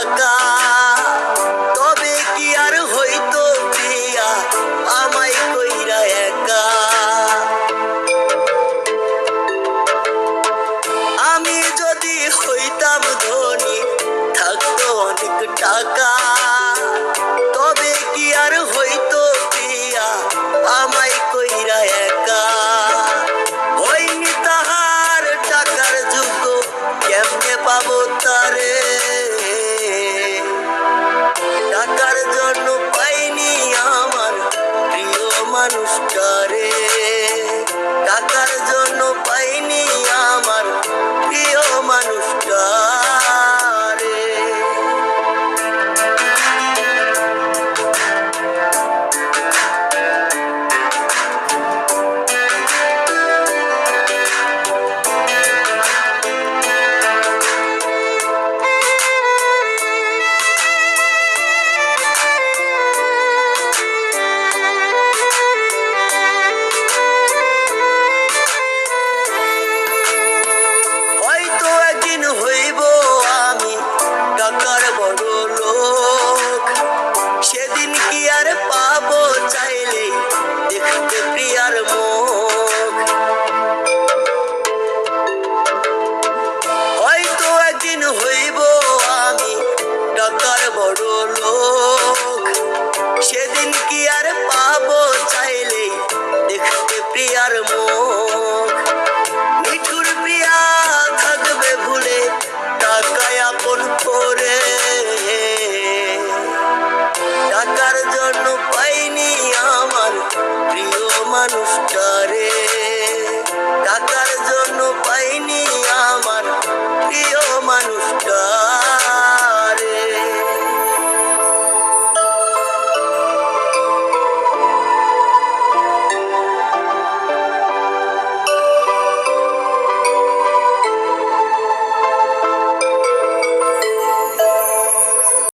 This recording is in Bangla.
থাকা তবে কি আর হইতো প্রিয়া আমায় কইরা একা। আমি যদি হইতাম ধনী, থাকতো অনেক টাকা। তবে কি আর হইতো প্রিয়া আমায় কইরা একা। হইনি টাকার যোগ্য কেমনে পাবো তারে? Anushka.